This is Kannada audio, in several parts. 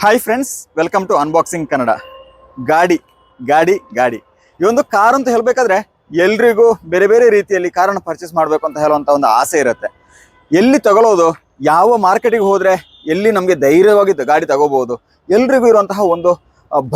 Hi friends welcome to unboxing Kannada ಗಾಡಿ ಗಾಡಿ ಗಾಡಿ. ಈ ಒಂದು ಕಾರ್ ಅಂತ ಹೇಳಬೇಕಾದ್ರೆ ಎಲ್ರಿಗೂ ಬೇರೆ ಬೇರೆ ರೀತಿಯಲ್ಲಿ ಕಾರನ್ನು ಪರ್ಚೇಸ್ ಮಾಡಬೇಕು ಅಂತ ಹೇಳುವಂಥ ಒಂದು ಆಸೆ ಇರುತ್ತೆ. ಎಲ್ಲಿ ತಗೊಳ್ಳೋದು ಯಾವ ಮಾರ್ಕೆಟಿಗೆ ಹೋದರೆ ಎಲ್ಲಿ ನಮಗೆ ಧೈರ್ಯವಾಗಿ ಗಾಡಿ ತಗೋಬಹುದು, ಎಲ್ರಿಗೂ ಇರುವಂತಹ ಒಂದು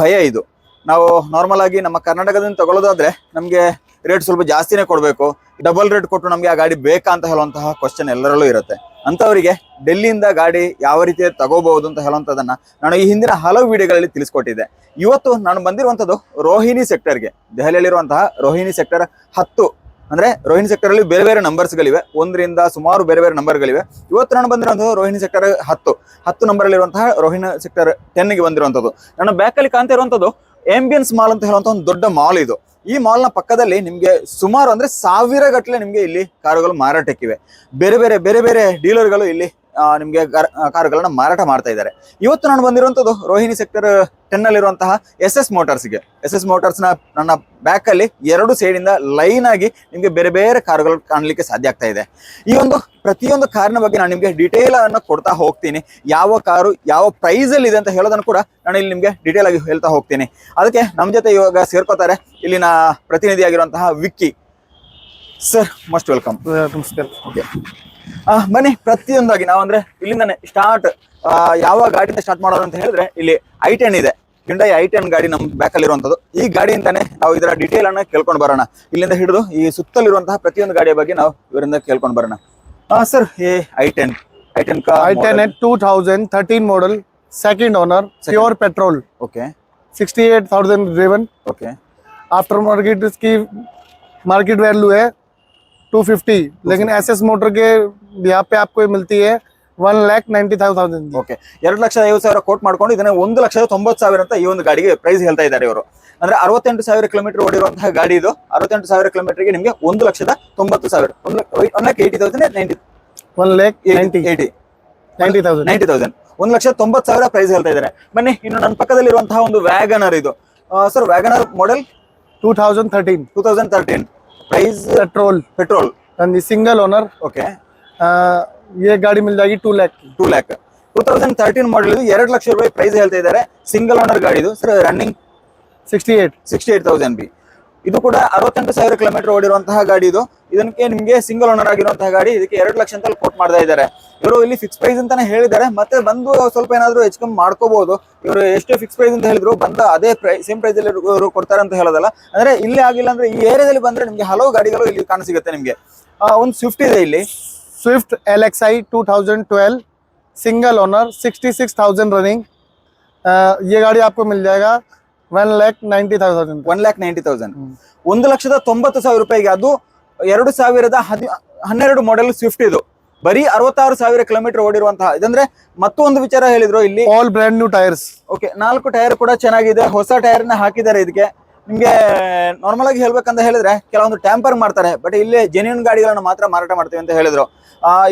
ಭಯ ಇದು. ನಾವು ನಾರ್ಮಲ್ ಆಗಿ ನಮ್ಮ ಕರ್ನಾಟಕದಿಂದ ತಗೊಳ್ಳೋದಾದ್ರೆ ನಮಗೆ ರೇಟ್ ಸ್ವಲ್ಪ ಜಾಸ್ತಿನೇ ಕೊಡಬೇಕು. ಡಬಲ್ ರೇಟ್ ಕೊಟ್ಟು ನಮಗೆ ಆ ಗಾಡಿ ಬೇಕಾ ಅಂತ ಹೇಳುವಂತಹ ಕ್ವಶನ್ ಎಲ್ಲರಲ್ಲೂ ಇರುತ್ತೆ. ಅಂಥವರಿಗೆ ಡೆಲ್ಲಿಯಿಂದ ಗಾಡಿ ಯಾವ ರೀತಿ ತಗೋಬಹುದು ಅಂತ ಹೇಳುವಂಥದ್ದನ್ನ ನಾನು ಈ ಹಿಂದಿನ ಹಲವು ವಿಡಿಯೋಗಳಲ್ಲಿ ತಿಳಿಸ್ಕೊಟ್ಟಿದ್ದೆ. ಇವತ್ತು ನಾನು ಬಂದಿರುವಂಥದ್ದು ರೋಹಿಣಿ ಸೆಕ್ಟರ್ಗೆ ದೆಹಲಿಯಲ್ಲಿರುವಂತಹ ರೋಹಿಣಿ ಸೆಕ್ಟರ್ ಹತ್ತು. ಅಂದ್ರೆ ರೋಹಿಣಿ ಸೆಕ್ಟರ್ ಅಲ್ಲಿ ಬೇರೆ ಬೇರೆ ನಂಬರ್ಸ್ಗಳಿವೆ ಒಂದರಿಂದ ಸುಮಾರು ಬೇರೆ ಬೇರೆ ನಂಬರ್ಗಳಿವೆ ಇವತ್ತು ನಾನು ಬಂದಿರುವಂಥದ್ದು ರೋಹಿಣಿ ಸೆಕ್ಟರ್ ಹತ್ತು. ಹತ್ತು ನಂಬರ್ ಅಲ್ಲಿರುವಂತಹ ರೋಹಿಣಿ ಸೆಕ್ಟರ್ ಟೆನ್ಗೆ ಬಂದಿರುವಂಥದ್ದು. ನನ್ನ ಬ್ಯಾಕಲ್ಲಿ ಕಾಣ್ತಾ ಇರುವಂಥದ್ದು ಆಂಬಿಯನ್ಸ್ ಮಾಲ್ ಅಂತ ಹೇಳುವಂತ ಒಂದು ದೊಡ್ಡ ಮಾಲ್ ಇದು. ಈ ಮಾಲ್ನ ಪಕ್ಕದಲ್ಲಿ ನಿಮಗೆ ಸುಮಾರು ಅಂದ್ರೆ ಸಾವಿರ ಗಟ್ಟಲೆ ನಿಮಗೆ ಇಲ್ಲಿ ಕಾರುಗಳು ಮಾರಾಟಕ್ಕಿವೆ. ಬೇರೆ ಬೇರೆ ಬೇರೆ ಬೇರೆ ಡೀಲರ್ಗಳು ಇಲ್ಲಿ ನಿಮ್ಗೆ ಕಾರುಗಳನ್ನು ಮಾರಾಟ ಮಾಡ್ತಾ ಇದ್ದಾರೆ. ಇವತ್ತು ನಾನು ಬಂದಿರುವಂತದ್ದು ರೋಹಿಣಿ ಸೆಕ್ಟರ್ ಟೆನ್ ಅಲ್ಲಿರುವಂತಹ ಎಸ್ ಎಸ್ ಮೋಟಾರ್ಸ್ಗೆ ಎಸ್ ಎಸ್ ಮೋಟಾರ್ಸ್ನ ನನ್ನ ಬ್ಯಾಕ್ ಅಲ್ಲಿ ಎರಡು ಸೈಡ್ ಇಂದ ಲೈನ್ ಆಗಿ ನಿಮಗೆ ಬೇರೆ ಬೇರೆ ಕಾರುಗಳು ಕಾಣಲಿಕ್ಕೆ ಸಾಧ್ಯ ಆಗ್ತಾ ಇದೆ. ಈ ಒಂದು ಪ್ರತಿಯೊಂದು ಕಾರಿನ ಬಗ್ಗೆ ನಾನು ನಿಮಗೆ ಡೀಟೇಲ್ ಅನ್ನ ಕೊಡ್ತಾ ಹೋಗ್ತೀನಿ. ಯಾವ ಕಾರು ಯಾವ ಪ್ರೈಸ್ ಅಲ್ಲಿ ಇದೆ ಅಂತ ಹೇಳೋದನ್ನು ಕೂಡ ನಾನು ಇಲ್ಲಿ ನಿಮಗೆ ಡೀಟೇಲ್ ಆಗಿ ಹೇಳ್ತಾ ಹೋಗ್ತೀನಿ. ಅದಕ್ಕೆ ನಮ್ಮ ಜೊತೆ ಇವಾಗ ಸೇರ್ಕೋತಾರೆ ಇಲ್ಲಿನ ಪ್ರತಿನಿಧಿಯಾಗಿರುವಂತಹ ವಿಕ್ಕಿ ಸರ್ ಮಸ್ಟ್ ವೆಲ್ಕಮ್ ನಮಸ್ಕಾರ. ಓಕೆ ಬನ್ನಿ ಪ್ರತಿಯೊಂದಾಗಿ ನಾವು ಅಂದ್ರೆ ಇಲ್ಲಿಂದಾನೆ ಸ್ಟಾರ್ಟ್ ಯಾವ ಗಾಡಿಯಿಂದ ಸ್ಟಾರ್ಟ್ ಮಾಡೋದು ಅಂತ ಹೇಳಿದ್ರೆ ಇಲ್ಲಿ ಐ ಟೆನ್ ಇದೆ ಹಿಂಡೈ ಐ ಟೆನ್ ಗಾಡಿ ನಮ್ಮ ಬ್ಯಾಕ್ ಅಲ್ಲಿರುವಂತದ್ದು ಈ ಗಾಡಿಯಿಂದಾನೆ ನಾವು ಇದರ ಡೀಟೇಲ್ ಅನ್ನ ಕೇಳ್ಕೊಂಡು ಬರೋಣ ಇಲ್ಲಿಂದ ಹಿಡಿದು ಈ ಸುತ್ತಲಿರುವಂತಹ ಪ್ರತಿಯೊಂದು ಗಾಡಿಯ ಬಗ್ಗೆ ನಾವು ಇವರಿಂದ ಕೇಳ್ಕೊಂಡು ಬರೋಣ ಸರ್ ಈ i ten i ten i ten है 2013 model second owner pure petrol okay 68000 driven okay after market इसकी मार्केट वैल्यू है 250 लेकिन एसएस मोटर के यहाँ पे आपको ये मिलती है one lakh ninety thousand okay ಎರಡು ಲಕ್ಷದ ಐವತ್ತು ಸಾವಿರ ಕೋಟ್ ಮಾಡ್ಕೊಂಡು ಇದನ್ನ ಒಂದು ಲಕ್ಷದ ತೊಂಬತ್ತು ಸಾವಿರ ಅಂತ ಈ ಒಂದು ಗಾಡಿಗೆ ಪ್ರೈಸ್ ಹೇಳ್ತಾ ಇದ್ದಾರೆ ಇವರು ಅಂದ್ರೆ ಅರವತ್ತೆಂಟು ಸಾವಿರ ಕಿಲೋಮೀಟರ್ ಓಡಿರುವಂತಹ ಗಾಡಿ ಇದು ಅರವತ್ತೆಂಟು ಸಾವಿರ ಕಿಲೋಮೀಟರ್ಗೆ ನಿಮಗೆ ಒಂದು ಲಕ್ಷದ ತೊಂಬತ್ತು ಸಾವಿರ one lakh eighty thousand ninety one lakh ninety eighty ninety thousand ninety thousand ಒಂದು ಲಕ್ಷ ತೊಂಬತ್ತು ಸಾವಿರ ಪ್ರೈಸ್ ಹೇಳ್ತಾ ಇದ್ದಾರೆ ಬನ್ನಿ ಇನ್ನು ನನ್ನ ಪಕ್ಕದಲ್ಲಿರುವಂತಹ ಒಂದು ವ್ಯಾಗನರ್ ಇದು sir Wagon R model 2013 two thousand thirteen price petrol petrol single owner okay ये गाड़ी मिल जाएगी two lakh two lakh two thousand thirteen model ಇದು ಎರಡು ಲಕ್ಷ ರೂಪಾಯಿ ಪ್ರೈಸ್ ಹೇಳ್ತಾ ಇದ್ದಾರೆ ಸಿಂಗಲ್ ಓನರ್ ಗಾಡಿ ಇದು sir running sixty eight sixty eight thousand B ಇದು ಕೂಡ ಅರವತ್ತೆಂಟು ಸಾವಿರ ಕಿಲೋಮೀಟರ್ ಓಡಿರುವಂತಹ ಗಾಡಿ ಇದು ಇದಕ್ಕೆ ನಿಮಗೆ ಸಿಂಗಲ್ ಓನರ್ ಆಗಿರುವಂತಹ ಗಾಡಿ ಇದಕ್ಕೆ ಎರಡು ಲಕ್ಷ ಅಂತ ಕೋಟ್ ಮಾಡ್ತಾ ಇದ್ದಾರೆ ಇವರು ಇಲ್ಲಿ ಫಿಕ್ಸ್ ಪ್ರೈಸ್ ಅಂತಾನೆ ಹೇಳಿದ್ದಾರೆ ಮತ್ತೆ ಬಂದು ಸ್ವಲ್ಪ ಏನಾದ್ರು ಹೆಚ್ಚು ಕಮ್ಮಿ ಮಾಡ್ಕೋಬಹುದು ಇವರು ಎಷ್ಟು ಫಿಕ್ಸ್ ಪ್ರೈಸ್ ಅಂತ ಹೇಳಿದ್ರು ಬಂದ ಅದೇ ಪ್ರೈಸ್ ಸೇಮ್ ಪ್ರೈಸ್ ಅಲ್ಲಿ ಇವರು ಕೊಡ್ತಾರೆ ಅಂತ ಹೇಳೋದಲ್ಲ ಅಂದ್ರೆ ಇಲ್ಲಿ ಆಗಿಲ್ಲ ಅಂದ್ರೆ ಈ ಏರಿಯಾದಲ್ಲಿ ಬಂದ್ರೆ ನಿಮ್ಗೆ ಹಲವು ಗಾಡಿಗಳು ಇಲ್ಲಿ ಕಾಣಸಿಗುತ್ತೆ ನಿಮ್ಗೆ ಆ, ಒಂದು ಸ್ವಿಫ್ಟ್ ಇದೆ ಇಲ್ಲಿ Swift L X I two thousand twelve single owner sixty six thousand running ये गाड़ी आपको मिल जाएगा one lakh ninety thousand one lakh ninety thousand ಒಂದು ಲಕ್ಷದ ತೊಂಬತ್ತು ಸಾವಿರ ರೂಪಾಯಿಗೆ ಅದು ಎರಡು ಸಾವಿರದ ಹದಿ ಹನ್ನೆರಡು ಮಾಡೆಲ್ ಸ್ವಿಫ್ಟ್ ಇದು. ಬರೀ ಅರವತ್ತಾರು ಸಾವಿರ ಕಿಲೋಮೀಟರ್ ಓಡಿರುವಂತಹ ಇದಂದ್ರೆ ಮತ್ತೊಂದು ವಿಚಾರ ಹೇಳಿದ್ರು ಇಲ್ಲಿ. All brand new tyres okay ನಾಲ್ಕು ಟೈರ್ ಕೂಡ ಚೆನ್ನಾಗಿದೆ. ಹೊಸ ಟೈರ್ನ ಹಾಕಿದ್ದಾರೆ ಇದಕ್ಕೆ. ನಿಮ್ಗೆ ನಾರ್ಮಲ್ ಆಗಿ ಹೇಳ್ಬೇಕಂತ ಹೇಳಿದ್ರೆ ಕೆಲವೊಂದು ಟ್ಯಾಂಪರ್ ಮಾಡ್ತಾರೆ ಬಟ್ ಇಲ್ಲಿ ಜೆನ್ಯೂನ್ ಗಾಡಿಗಳನ್ನ ಮಾತ್ರ ಮಾರಾಟ ಮಾಡ್ತೀವಿ ಅಂತ ಹೇಳಿದ್ರು.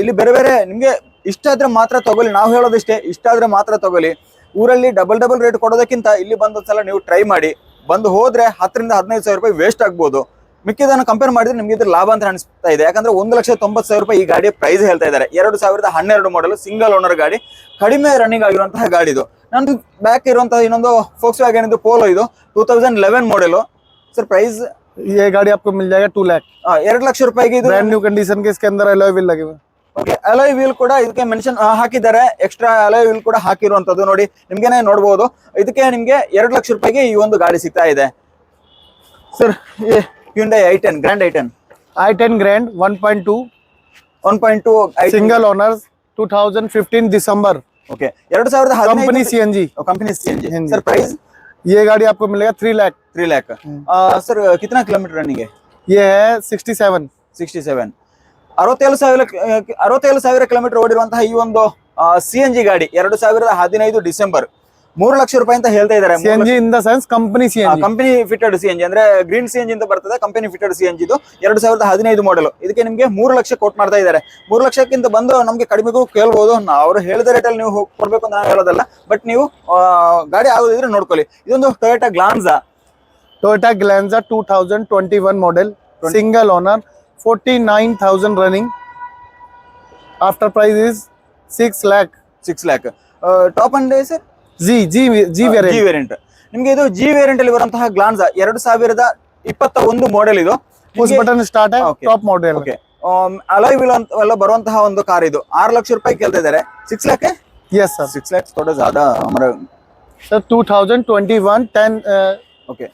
ಇಲ್ಲಿ ಬೇರೆ ಬೇರೆ ನಿಮ್ಗೆ ಇಷ್ಟ ಆದ್ರೆ ಮಾತ್ರ ತಗೊಳ್ಳಿ. ನಾವು ಹೇಳೋದಿಷ್ಟೇ ಇಷ್ಟ ಆದ್ರೆ ಮಾತ್ರ ತಗೊಳ್ಳಿ. ಊರಲ್ಲಿ ಡಬಲ್ ಡಬಲ್ ರೇಟ್ ಕೊಡೋದಕ್ಕಿಂತ ಇಲ್ಲಿ ಬಂದೊಂದ್ಸಲ ನೀವು ಟ್ರೈ ಮಾಡಿ ಬಂದು ಹೋದ್ರೆ ಹತ್ತರಿಂದ ಹದಿನೈದು ಸಾವಿರ ರೂಪಾಯಿ ವೇಸ್ಟ್ ಆಗ್ಬೋದು ಮಿಕ್ಕಿದನ್ನು ಕಂಪೇರ್ ಮಾಡಿದ್ರೆ ನಿಮ್ಗೆ ಇದ್ರ ಲಾಭ ಅಂತ ಅನಿಸ್ತಾ ಇದೆ ಯಾಕಂದ್ರೆ ಒಂದು ಲಕ್ಷ ತೊಂಬತ್ತು ಸಾವಿರ ರೂಪಾಯಿ ಈ ಗಾಡಿಯ ಪ್ರೈಸ್ ಹೇಳ್ತಾ ಇದ್ದಾರೆ ಎರಡು ಸಾವಿರದ ಹನ್ನೆರಡು ಮಾಡಲ್ ಸಿಂಗಲ್ ಓನರ್ ಗಾಡಿ ಕಡಿಮೆ ರನ್ನಿಂಗ್ ಆಗಿರುವಂತಹ ಗಾಡಿ ಇದು ನನ್ನ ಬ್ಯಾಕ್ ಇರುವಂತಹ ಇನ್ನೊಂದು ಫೋಕ್ಸ್ ವ್ಯಾಗನ್ ಇದು ಪೋಲೋ ಇದು two thousand eleven model sir price ये गाड़ी आपको मिल जाएगा टू लैख ಎರಡು ಲಕ್ಷ ರೂಪಾಯಿಗೆ ಇದು ब्रांड न्यू कंडीशन के इसके अंदर अलॉय व्हील लगे हुए हैं। ಓಕೆ ಅಲೋಯ್ ವೀಲ್ ಕೂಡ ಇದಕ್ಕೆ ಮೆನ್ಷನ್ ಹಾಕಿದ್ದಾರೆ. ಎಕ್ಸ್ಟ್ರಾ ಅಲೋಯ್ ವೀಲ್ ಕೂಡ ಹಾಕಿರುವಂತದ್ದು ನೋಡಿ ನಿಮ್ಗೆನೆ ನೋಡಬಹುದು ಇದಕ್ಕೆ ನಿಮ್ಗೆ ಎರಡು ಲಕ್ಷ ರೂಪಾಯಿಗೆ ಈ ಒಂದು ಗಾಡಿ ಸಿಗ್ತಾ ಇದೆ. Sir Hyundai I ten grand I ten I ten grand one point two one point two single owner two thousand fifteen December okay ಎರಡು ಸಾವಿರದ company C N G company C N G sir price ಈ ಗಾಡಿ आपको मिलेगा three lakh three lakh sir कितना ಕಿಲೋಮೀಟರ್ ನನಗೆ है ಸಿಕ್ಸ್ಟಿ ಸೆವೆನ್ सिक्सटी ಅರವತ್ತೇಳು ಸಾವಿರ ಅರವತ್ತೇಳು ಸಾವಿರ ಕಿಲೋಮೀಟರ್ ಓಡಿರುವಂತಹ ಈ ಒಂದು ಸಿ ಎನ್ ಜಿ ಗಾಡಿ ಎರಡು ಸಾವಿರದ ಹದಿನೈದು ಡಿಸೆಂಬರ್. ಮೂರು ಲಕ್ಷ ರೂಪಾಯಿ ಅಂತ ಹೇಳ್ತಾ ಇದ್ದಾರೆ. Company C company fitted C N G ಅಂದ್ರೆ ಗ್ರೀನ್ ಸಿ ಎನ್ ಜಿ ಅಂತ ಬರ್ತದೆ company fitted C N G ಎರಡು ಸಾವಿರದ ಹದಿನೈದು ಮಾಡಲ್ ಇದಕ್ಕೆ ನಿಮಗೆ ಮೂರು ಲಕ್ಷ ಕೋಟ್ ಮಾಡ್ತಾ ಇದ್ದಾರೆ. ಮೂರು ಲಕ್ಷಕ್ಕಿಂತ ಬಂದು ನಮಗೆ ಕಡಿಮೆಗೂ ಕೇಳ್ಬೋದು. ಅವರು ಹೇಳಿದ ಅಲ್ಲಿ ನೀವು ಕೊಡ್ಬೇಕು ಅಂತ ಹೇಳೋದಲ್ಲ. ಬಟ್ ನೀವು ಗಾಡಿ ಆಗೋದಿದ್ರೆ ನೋಡ್ಕೊಳ್ಳಿ. ಇದೊಂದು Toyota Glanza Toyota Glanza two model single owner 49,000 running. After price is 6 lakh. 6 lakh. Top and sir G G G G variant ನಿಮ್ಗೆ ಇದು ಜಿ ವೇರಿಯಂಟ್ ಅಲ್ಲಿ ಬರುವಂತಹ ಗ್ಲಾನ್ಸ್ ಎರಡು ಸಾವಿರದ ಇಪ್ಪತ್ತ ಒಂದು ಮಾಡೆಲ್ ಇದು push button start top model okay alloy ಅಂತ ಎಲ್ಲ ಬರುವಂತಹ ಒಂದು ಕಾರ್ ಇದು. ಆರು ಲಕ್ಷ ರೂಪಾಯಿ ಕೇಳ್ತಾಯಿದ್ದಾರೆ six lakh yes sir six lakhs ಥೋಡಾ ಜಾದಾ ಹಮಾರ sir two thousand twenty one ten okay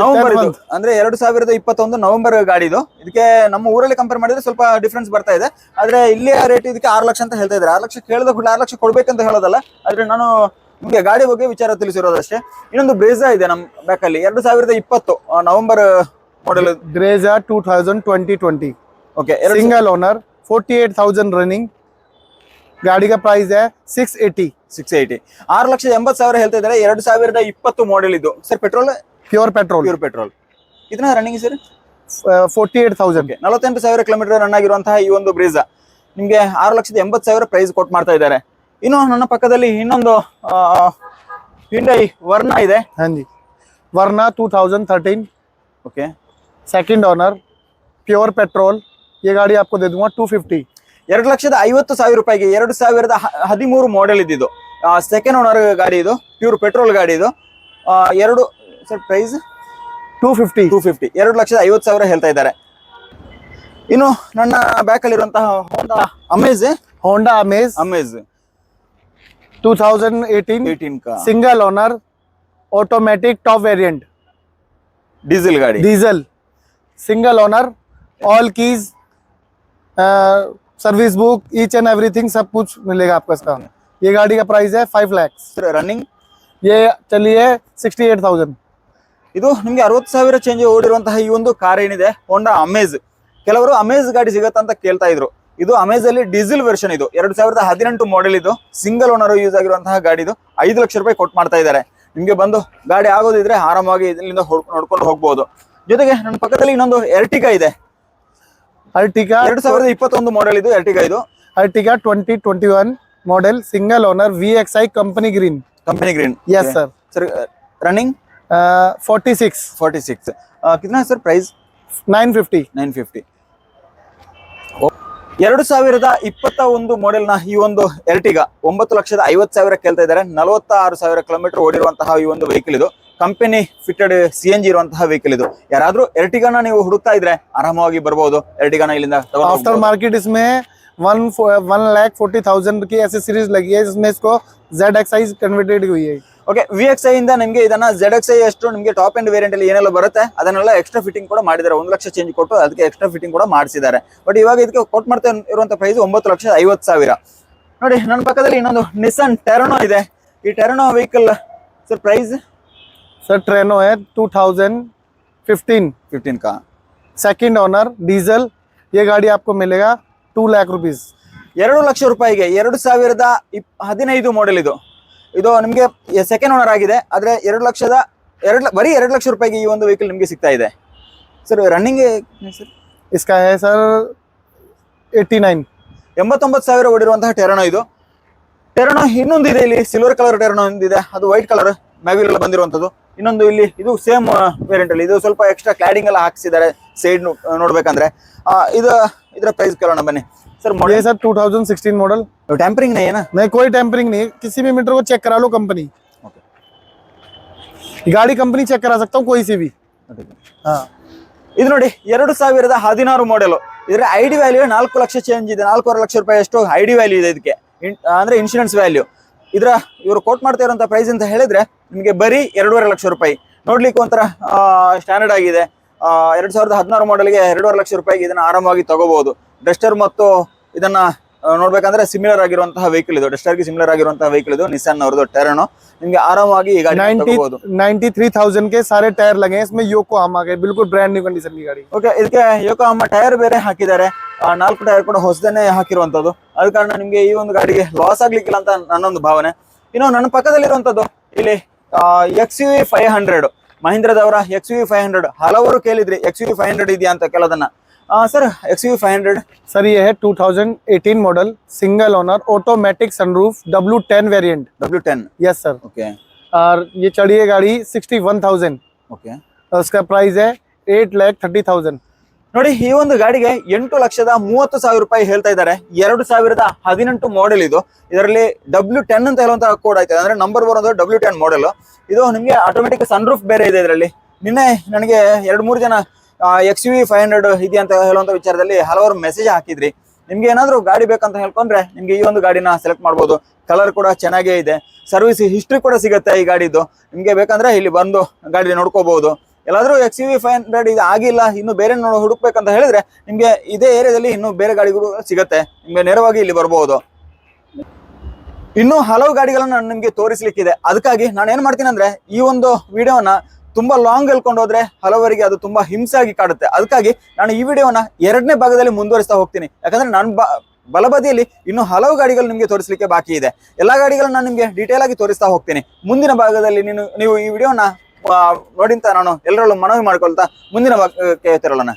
November ಅಂದ್ರೆ ಎರಡು ಸಾವಿರದ ಇಪ್ಪತ್ತೊಂದು ನವೆಂಬರ್ ಗಾಡಿ ಇದು ಇದಕ್ಕೆ ನಮ್ಮ ಊರಲ್ಲಿ ಕಂಪೇರ್ ಮಾಡಿದ್ರೆ ಸ್ವಲ್ಪ ಡಿಫ್ರೆನ್ಸ್ ಬರ್ತಾ ಇದೆ. ಆದ್ರೆ ಇಲ್ಲಿ ರೇಟ್ ಇದಕ್ಕೆ ಆರು ಲಕ್ಷ ಅಂತ ಹೇಳ್ತಾ ಇದ್ದಾರೆ. ಆರು ಲಕ್ಷ ಕೇಳಿದ ಕೂಡ ಆರು ಲಕ್ಷ ಕೊಡ್ಬೇಕಂತ ಹೇಳೋದಲ್ಲ. ಆದ್ರೆ ನಾನು ನಿಮ್ಗೆ ಗಾಡಿ ಬಗ್ಗೆ ವಿಚಾರ ತಿಳಿಸಿರೋದಷ್ಟೇ ಇನ್ನೊಂದು ಬ್ರೇಜಾ ಇದೆ ನಮ್ಮ ಬ್ಯಾಕ್ ಅಲ್ಲಿ. ಎರಡು ಸಾವಿರದ ಇಪ್ಪತ್ತು November model Brezza two thousand twenty twenty okay single owner forty eight thousand running ಗಾಡಿಗ price six eighty six eighty ಆರು ಲಕ್ಷದ ಎಂಬತ್ತು ಸಾವಿರ ಹೇಳ್ತಾ ಇದ್ದಾರೆ. ಎರಡು ಸಾವಿರದ ಇಪ್ಪತ್ತು ಮಾಡೆಲ್ ಇದು. Sir petrol pure petrol pure petrol ಇದನ್ನ running sir forty eight thousand okay ನಲವತ್ತೆಂಟು ಸಾವಿರ ಕಿಲೋಮೀಟರ್ ರನ್ ಆಗಿರುವಂತಹ ಈ ಒಂದು ಬ್ರೀಜಾ ನಿಮಗೆ ಆರು ಲಕ್ಷದ ಎಂಬತ್ತು ಸಾವಿರ ಪ್ರೈಸ್ ಕೊಟ್ಟು ಮಾಡ್ತಾ ಇದ್ದಾರೆ ಇನ್ನು ನನ್ನ ಪಕ್ಕದಲ್ಲಿ ಇನ್ನೊಂದು ಹಿಂಡೈ ವರ್ಣ ಇದೆ हाँ जी Verna 2013 okay second owner pure petrol ये गाड़ी आपको दे दूंगा 250 ಎರಡು ಲಕ್ಷದ ಐವತ್ತು ಸಾವಿರ ರೂಪಾಯಿಗೆ ಎರಡು ಸಾವಿರದ ಹ- ಹದಿಮೂರು ಮಾಡೆಲ್ ಇದ್ದಿದ್ದು ಸೆಕೆಂಡ್ ಓನರ್ ಗಾಡಿ ಇದು ಪ್ಯೂರ್ ಪೆಟ್ರೋಲ್ ಗಾಡಿ ಇದು ಆ, ಎರಡು ಸರ್ ಪ್ರೈಸ್ 250 ಟೂ ಫಿಫ್ಟಿ ಎರಡು ಲಕ್ಷದ ಐವತ್ತು ಸಾವಿರ ಹೇಳ್ತಾ ಇದ್ದಾರೆ ಇನ್ನು ನನ್ನ ಬ್ಯಾಕ್ ಅಲ್ಲಿರುವಂತಹ Honda Amaze Honda Amaze Amaze 2018 eighteen ಕಾ single owner automatic top variant diesel ಗಾಡಿ diesel single owner all keys service book each and everything सब कुछ मिलेगा आपको इसका ये गाड़ी का प्राइस है फाइव लैक्स ರನ್ನಿಂಗ್ ये चलिए सिक्सटी एट थाउजेंड ಇದು ನಿಮ್ಗೆ ಅರವತ್ತು ಸಾವಿರ ಚೇಂಜ್ ಓಡಿರುವಂತಹ ಈ ಒಂದು ಕಾರ್ ಏನಿದೆ ಹೋಂಡಾ ಅಮೇಜ್ ಕೆಲವರು ಅಮೇಜ್ ಗಾಡಿ ಅಂತ ಕೇಳ್ತಾ ಇದ್ರು. ಇದು ಅಮೇಜ್ ಅಲ್ಲಿ ಡೀಸೆಲ್ ವರ್ಷನ್ ಇದು. ಎರಡು ಸಾವಿರದ ಹದಿನೆಂಟು ಮಾಡೆಲ್ ಇದು. ಸಿಂಗಲ್ ಓನರ್ ಯೂಸ್ ಆಗಿರುವಂತಹ ಗಾಡಿ ಇದು. ಐದು ಲಕ್ಷ ರೂಪಾಯಿ ಕೊಟ್ಟು ಮಾಡ್ತಾ ಇದ್ದಾರೆ. ನಿಮ್ಗೆ ಬಂದು ಗಾಡಿ ಆಗೋದಿದ್ರೆ ಆರಾಮಾಗಿ ಇದರಿಂದ ನೋಡ್ಕೊಂಡು ಹೋಗ್ಬೋದು. ಜೊತೆಗೆ ನನ್ನ ಪಕ್ಕದಲ್ಲಿ ಇನ್ನೊಂದು ಎರ್ಟಿಗಾ ಇದೆ. ಅರ್ಟಿಗಾ ಎರಡು ಸಾವಿರದ ಇಪ್ಪತ್ತೊಂದು ಮಾಡೆಲ್ ಇದು ಎರ್ಟಿಗಾ ಇದು. Ertiga twenty twenty one model single owner V X I company green company green yes sir running ಕಿತ್ನಾ sir price nine fifty nine fifty ಎರಡು ಸಾವಿರದ ಇಪ್ಪತ್ತ ಒಂದು ಮಾಡೆಲ್ನ ಈ ಒಂದು ಎರ್ಟಿಗ ಒಂಬತ್ತು ಲಕ್ಷದ ಐವತ್ತು ಸಾವಿರ ಕೇಳ್ತಾ ಇದ್ದಾರೆ. ನಲವತ್ತ ಆರು ಸಾವಿರ ಕಿಲೋಮೀಟರ್ ಓಡಿರುವಂತಹ ಈ ಒಂದು ವೆಹಿಕಲ್ ಇದು. Company fitted C N G ಇರುವಂತಹ ವೆಹಿಕಲ್ ಇದು. ಯಾರಾದ್ರೂ ಎರ್ಟಿಗಾನ ನೀವು ಹುಡುಕ್ತಾ ಇದ್ರೆ ಆರಾಮವಾಗಿ ಬರ್ಬೋದು. ಎರ್ಟಿಗಾನ ಇಲ್ಲಿಂದ ಆಫ್ಟರ್ ಮಾರ್ಕೆಟ್ ಇಸ್ May one one one lakh forty thousand की ऐसी सीरीज लगी है जिसमें इसको Z X okay V X I ಇಂದ ನಿಮಗೆ ಇದನ್ನ ಜೆಡ್ ಎಕ್ಸ್ ಐ ಎಷ್ಟು ನಿಮಗೆ ಟಾಪ್ ಅಂಡ್ ವೇರಿಯಂಟ್ ಅಲ್ಲಿ ಏನೆಲ್ಲ ಬರುತ್ತೆ ಅದನ್ನೆಲ್ಲ ಎಕ್ಸ್ಟ್ರಾ ಫಿಟ್ಟಿಂಗ್ ಕೂಡ ಮಾಡಿದ್ದಾರೆ ಒಂದು ಲಕ್ಷ ಚೇಂಜ್ ಕೊಟ್ಟು ಅದಕ್ಕೆ ಎಕ್ಸ್ಟ್ರಾ ಫಿಟ್ಟಿಂಗ್ ಕೂಡ ಮಾಡಿಸಿದ್ದಾರೆ ಬಟ್ ಇವಾಗ ಇದಕ್ಕೆ ಕೊಟ್ಟು ಮಾಡ್ತಾ ಇರುವಂತ ಪ್ರೈಸ್ ಒಂಬತ್ತು ಲಕ್ಷ ಐವತ್ತು ಸಾವಿರ ನೋಡಿ ನನ್ನ ಪಕ್ಕದಲ್ಲಿ ಇನ್ನೊಂದು ನಿಸನ್ ಟೆರನೋ ಇದೆ ಈ Terrano vehicle sir price sir Terrano है टू थाउजेंड फिफ्टीन ಫಿಫ್ಟೀನ್ ಕಾ सेकेंड ओनर डीजल ये गाड़ी आपको मिलेगा टू लाख रुपीज ಎರಡು ಲಕ್ಷ ರೂಪಾಯಿಗೆ ಎರಡು ಸಾವಿರದ ಇಪ್ ಹದಿನೈದು ಮಾಡೆಲ್ ಇದು ಇದು ನಿಮಗೆ ಸೆಕೆಂಡ್ ಓನರ್ ಆಗಿದೆ ಆದ್ರೆ ಎರಡು ಲಕ್ಷದ ಎರಡು ಬರೀ ಎರಡು ಲಕ್ಷ ರೂಪಾಯಿಗೆ ಈ ಒಂದು ವೆಹಿಕಲ್ ನಿಮಗೆ ಸಿಗ್ತಾ ಇದೆ ಸರ್ ರನ್ನಿಂಗ್ ಸರ್ इसका है सर एट्टी नाइन ಎಂಬತ್ತೊಂಬತ್ತು ಸಾವಿರ ಓಡಿರುವಂತಹ ಟೆರನೋ ಇದು ಟೆರನೋ ಇನ್ನೊಂದು ಇದೆ ಇಲ್ಲಿ ಸಿಲ್ವರ್ ಕಲರ್ ಟೆರನೋ ಒಂದಿದೆ ಅದು ವೈಟ್ ಕಲರ್ ಮ್ಯಾಗ್ವಿಲ್ ಎಲ್ಲ ಬಂದಿರುವಂತದ್ದು ಇನ್ನೊಂದು ಇಲ್ಲಿ ಇದು ಸೇಮ್ ವೇರಿಯಂಟ್ ಅಲ್ಲಿ ಇದು ಸ್ವಲ್ಪ ಎಕ್ಸ್ಟ್ರಾ ಕ್ಲಾಡಿಂಗ್ ಎಲ್ಲ ಹಾಕ್ಸಿದ್ದಾರೆ ಸೈಡ್ ನೋಡ್ಬೇಕಂದ್ರೆ ಆ, ಇದು ಇದರ ಪ್ರೈಸ್ ಕೇಳೋಣ ಬನ್ನಿ ಸರ್ ये सर 2016 मॉडल ಟ್ಯಾಂಪರಿಂಗ್ ಏನ नहीं कोई टेम्परिंग नहीं किसी भी मीटर को चेक करा लो कंपनी गाड़ी कंपनी चेक करा सकता हूँ कोई सी भी हाँ ಇದು ನೋಡಿ ಎರಡು ಸಾವಿರದ ಹದಿನಾರು ಮಾಡೆಲ್ ಇದರ ಐ ಡಿ ವ್ಯಾಲ್ಯೂ ನಾಲ್ಕು ಲಕ್ಷ ಚೇಂಜ್ ಇದೆ ನಾಲ್ಕೂವರೆ ಲಕ್ಷ ರೂಪಾಯಿ ಅಷ್ಟು ಐ ಡಿ ವ್ಯಾಲ್ಯೂ ಇದೆ ಇದಕ್ಕೆ ಇನ್- ಅಂದ್ರೆ ಇನ್ಶೂರೆನ್ಸ್ ವ್ಯಾಲ್ಯೂ ಇದರ ಇವರು ಕೋಟ್ ಮಾಡ್ತಾ ಇರುವಂತ ಪ್ರೈಸ್ ಅಂತ ಹೇಳಿದ್ರೆ ನಿಮಗೆ ಬರೀ ಎರಡೂವರೆ ಲಕ್ಷ ರೂಪಾಯಿ ನೋಡ್ಲಿಕ್ಕೆ ಒಂಥರ ಸ್ಟ್ಯಾಂಡರ್ಡ್ ಆಗಿದೆ ಆ, ಎರಡ್ ಸಾವಿರದ ಹದಿನಾರು ಮಾಡೆಲ್ಗೆ ಎರಡೂವರೆ ಲಕ್ಷ ರೂಪಾಯಿಗೆ ಇದನ್ನ ಆರಾಮಾಗಿ ತಗೋಬಹುದು ಡಸ್ಟರ್ ಮತ್ತು ಇದನ್ನ ಆ, ನೋಡ್ಬೇಕಂದ್ರೆ ಸಿಮಿಲರ್ ಆಗಿರುವಂತಹ ವೆಹಿಕಲ್ ಇದು ಡಸ್ಟರ್ಗೆ ಸಿಮಿಲರ್ ಆಗಿರುವಂತಹ ವೆಹಿಕಲ್ ಇದು ನಿಸಾನ್ ಅವ್ರದ್ದು ಟೆರನೋ ನಿಮ್ಗೆ ಆರಾಮಾಗಿ ಈ ಗಾಡಿ ತಗೋಬಹುದು नाइन्टी थ्री थाउजेंड के सारे टायर लगे हैं इसमें योको हम आ गए बिल्कुल ब्रांड न्यू कंडीशन की गाड़ी ಓಕೆ ಇದಕ್ಕೆ ಯೋಕೋಹಾಮ ಟೈರ್ ಬೇರೆ ಹಾಕಿದ್ದಾರೆ ಆ, ನಾಲ್ಕು ಟೈರ್ ಕೂಡ ಹೊಸದನ್ನೇ ಹಾಕಿರುವಂತದ್ದು ಅದ ಕಾರಣ ನಿಮ್ಗೆ ಈ ಒಂದು ಗಾಡಿಗೆ ಲಾಸ್ ಆಗ್ಲಿಕ್ಕಿಲ್ಲ ಅಂತ ನನ್ನೊಂದು ಭಾವನೆ ಇನ್ನು ನನ್ನ ಪಕ್ಕದಲ್ಲಿರುವಂತದ್ದು ಇಲ್ಲಿ X U V five hundred ಮಹೀಂದ್ರದವರ X U V five hundred ಹಲವರು ಕೇಳಿದ್ರಿ X U V five hundred ಇದೆಯಾ ಅಂತ ಕೆಲದನ್ನ sir X U V five hundred sir ये है 2018 model single owner automatic sunroof W10 variant W ten yes sir okay और ये चढ़िए गाड़ी 61000 ಓಕೆ और उसका प्राइस है एट लैख थर्टी थाउजेंड ನೋಡಿ ಈ ಒಂದು ಗಾಡಿಗೆ ಎಂಟು ಲಕ್ಷದ ಮೂವತ್ತು ಸಾವಿರ ರೂಪಾಯಿ ಹೇಳ್ತಾ ಇದ್ದಾರೆ ಎರಡು ಸಾವಿರದ ಹದಿನೆಂಟು ಮಾಡೆಲ್ ಇದು ಇದರಲ್ಲಿ ಡಬ್ಲ್ಯೂ ಟೆನ್ ಅಂತ ಹೇಳುವಂತ ಕೋಡ್ ಆಯ್ತದೆ ಅಂದ್ರೆ ನಂಬರ್ ಬರೋದು ಡಬ್ಲ್ಯೂ ಟೆನ್ ಮಾಡೆಲ್ ಇದು ನಿಮಗೆ ಆಟೋಮೆಟಿಕ್ ಸನ್ರೂಫ್ ಬೇರೆ ಇದೆ ಇದರಲ್ಲಿ ನಿನ್ನೆ ನನಗೆ ಎರಡು ಮೂರು ಜನ X U V five hundred ಇದೆ ಅಂತ ಹೇಳುವಂತ ವಿಚಾರದಲ್ಲಿ ಹಲವಾರು ಮೆಸೇಜ್ ಹಾಕಿದ್ರಿ. ನಿಮ್ಗೆ ಏನಾದ್ರು ಗಾಡಿ ಬೇಕಂತ ಹೇಳ್ಕೊಂಡ್ರೆ ನಿಮ್ಗೆ ಈ ಒಂದು ಗಾಡಿನ ಸೆಲೆಕ್ಟ್ ಮಾಡ್ಬೋದು. ಕಲರ್ ಕೂಡ ಚೆನ್ನಾಗೇ ಇದೆ. ಸರ್ವಿಸ್ ಹಿಸ್ಟ್ರಿ ಕೂಡ ಸಿಗುತ್ತೆ ಈ ಗಾಡಿದು. ನಿಮ್ಗೆ ಬೇಕಂದ್ರೆ ಇಲ್ಲಿ ಬಂದು ಗಾಡಿ ನೋಡ್ಕೋಬಹುದು ಎಲ್ಲಾದ್ರೂ X U V five hundred ಇದು ಆಗಿಲ್ಲ, ಇನ್ನು ಬೇರೆ ನೋಡ ಹುಡುಕ್ಬೇಕಂತ ಹೇಳಿದ್ರೆ ನಿಮ್ಗೆ ಇದೇ ಏರಿಯಾದಲ್ಲಿ ಇನ್ನು ಬೇರೆ ಗಾಡಿಗಳು ಸಿಗುತ್ತೆ. ನಿಮ್ಗೆ ನೇರವಾಗಿ ಇಲ್ಲಿ ಬರಬಹುದು ಇನ್ನು ಹಲವು ಗಾಡಿಗಳನ್ನ ನಾನು ನಿಮ್ಗೆ ತೋರಿಸ್ಲಿಕ್ಕಿದೆ. ಅದಕ್ಕಾಗಿ ನಾನು ಏನ್ ಮಾಡ್ತೀನಿ ಅಂದ್ರೆ ಈ ಒಂದು ವಿಡಿಯೋನ ತುಂಬಾ ಲಾಂಗ್ ಹೇಳ್ಕೊಂಡು ಹೋದ್ರೆ ಹಲವರಿಗೆ ಅದು ತುಂಬಾ ಹಿಂಸೆ ಆಗಿ ಕಾಡುತ್ತೆ. ಅದಕ್ಕಾಗಿ ನಾನು ಈ ವಿಡಿಯೋನ ಎರಡನೇ ಭಾಗದಲ್ಲಿ ಮುಂದುವರಿಸ್ತಾ ಹೋಗ್ತೀನಿ. ಯಾಕಂದ್ರೆ ನಾನು ಬಲಬದಿಯಲ್ಲಿ ಇನ್ನು ಹಲವು ಗಾಡಿಗಳು ನಿಮಗೆ ತೋರಿಸಲಿಕ್ಕೆ ಬಾಕಿ ಇದೆ. ಎಲ್ಲಾ ಗಾಡಿಗಳನ್ನ ನಾನು ನಿಮ್ಗೆ ಡೀಟೇಲ್ ಆಗಿ ತೋರಿಸ್ತಾ ಹೋಗ್ತೀನಿ. ಮುಂದಿನ ಭಾಗದಲ್ಲಿ ನೀನು, ನೀವು ಈ ವಿಡಿಯೋನ ನೋಡಿಂತ ನಾನು ಎಲ್ಲರಲ್ಲೂ ಮನವಿ ಮಾಡ್ಕೊಳ್ತಾ ಮುಂದಿನ ಭಾಗಕ್ಕೆ ತೆರಳೋಣ.